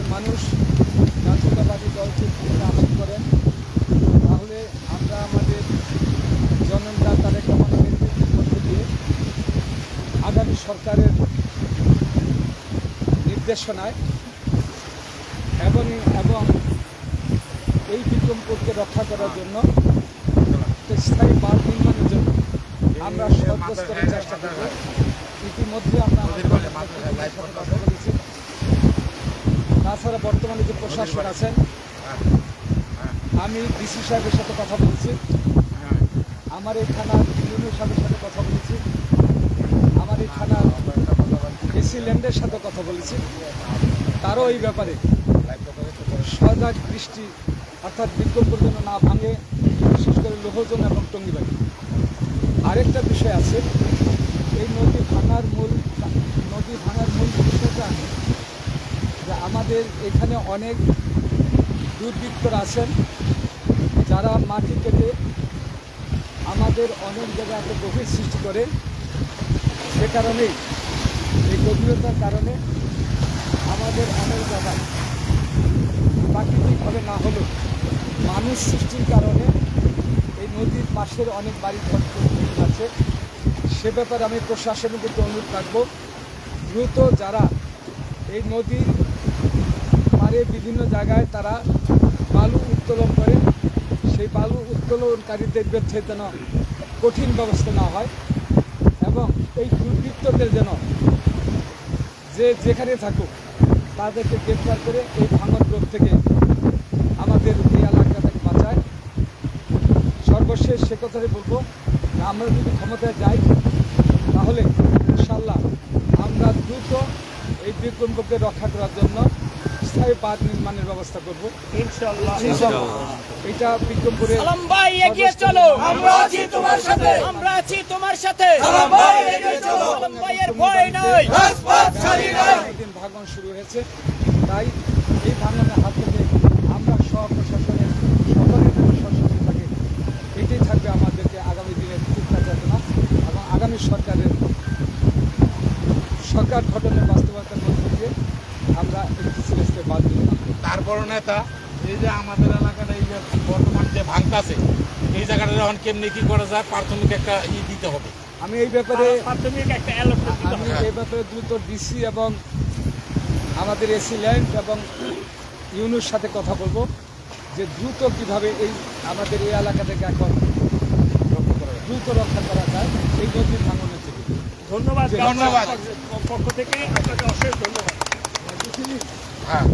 এবং এদেশের মানুষ জাতীয়তাবাদী দলকে ভোটে আহ্বান করেন। তাহলে আমরা আমাদের জনতা তারেক রহমানের মধ্যে দিয়ে আগামী সরকারের নির্দেশনায় এবং এবং এই বিক্রমপুরকে রক্ষা করার জন্য স্থায়ী বাঁধ নির্মাণের জন্য আমরা সর্বস্তরের চেষ্টা করব। ইতিমধ্যে আমরা আমাদের নেতৃবৃন্দের সাথে কথা বলেছি তাছাড়া বর্তমানে যে প্রশাসক আছেন, আমি ডিসি সাহেবের সাথে কথা বলেছি। আমার এই থানার ইউনিয়ন সাহেবের সাথে কথা বলেছি। আমার এই থানার এসি ল্যান্ডের সাথে কথা বলেছি। তারও এই ব্যাপারে সজাগ দৃষ্টি অর্থাৎ বিজ্ঞপ্য যেন না ভাঙে, বিশেষ করে লোহজন এবং টঙ্গিবাড়ি। আরেকটা বিষয় আছে, এই নদী ভাঙার মূল নদী ভাঙার মূল বিষয়টা আমাদের এখানে অনেক দুর্বৃত্তরা আছেন, যারা মাটি কেটে আমাদের অনেক জায়গায় এত গভীর সৃষ্টি করে। সে কারণেই এই গভীরতার কারণে আমাদের অনেক জায়গায় প্রাকৃতিকভাবে না হলেও মানুষ সৃষ্টির কারণে এই নদীর পাশের অনেক বাড়ি ঘর আছে সে ব্যাপারে আমি প্রশাসনের প্রতি অনুরোধ রাখব, দ্রুত যারা এই নদীর পারে বিভিন্ন জায়গায় তারা বালু উত্তোলন করে। সেই বালু উত্তোলনকারীদের বিরুদ্ধে যেন কঠিন ব্যবস্থা না হয় এবং এই দুর্বৃত্তদের যেন যে যেখানে থাকুক তাদেরকে গ্রেফতার করে এই ভাঙন রোগ থেকে আমাদের এই এলাকাটাকে বাঁচায়। সর্বশেষ সে কথাই বলব, আমরা যদি ক্ষমতায় যাই, তাহলে ইনশাল্লাহ আমরা দ্রুত এই বিক্রমকে রক্ষা করার জন্য স্থায়ী বাঁধ নির্মাণের ব্যবস্থা করব। এটা বিক্রমপুরে ভাই এগিয়ে চলো। আমরা আছি তোমার সাথে। আমরা আছি তোমার সাথে। ভাই, এগিয়ে চলো। ভাইয়ের ভয় নাই। রাজপথ ছাড়ি নাই। একদিন ভাঙন শুরু হয়েছে। তাই এই ভাঙনের হাত থেকে আমরা সব প্রশাসনের সকলের যেন থাকে। এটাই থাকবে আমাদেরকে আগামী দিনের চিন্তা চেতনা এবং আগামী সরকারের সরকার গঠনের বাস্তবতার মধ্যে দিয়ে আমরা একটি সিরিজকে বাদ দিলাম তারপর নেতা এই যে আমাদের এলাকার এই যে বর্তমান যে ভাঙতাছে এই জায়গাটা যখন কেমনি কি করা যায় প্রাথমিক একটা ই দিতে হবে। আমি এই ব্যাপারে প্রাথমিক একটা আমি এই ব্যাপারে দ্রুত ডিসি এবং আমাদের এসি ল্যান্ড এবং ইউনুর সাথে কথা বলব যে দ্রুত কীভাবে এই আমাদের এই এলাকা থেকে এখন রক্ষা করা যায়, দ্রুত রক্ষা করা যায় এই নদীর ভাঙনের থেকে ধন্যবাদ। ধন্যবাদ। পক্ষ থেকে আপনাকে অশেষ ধন্যবাদ। হ্যাঁ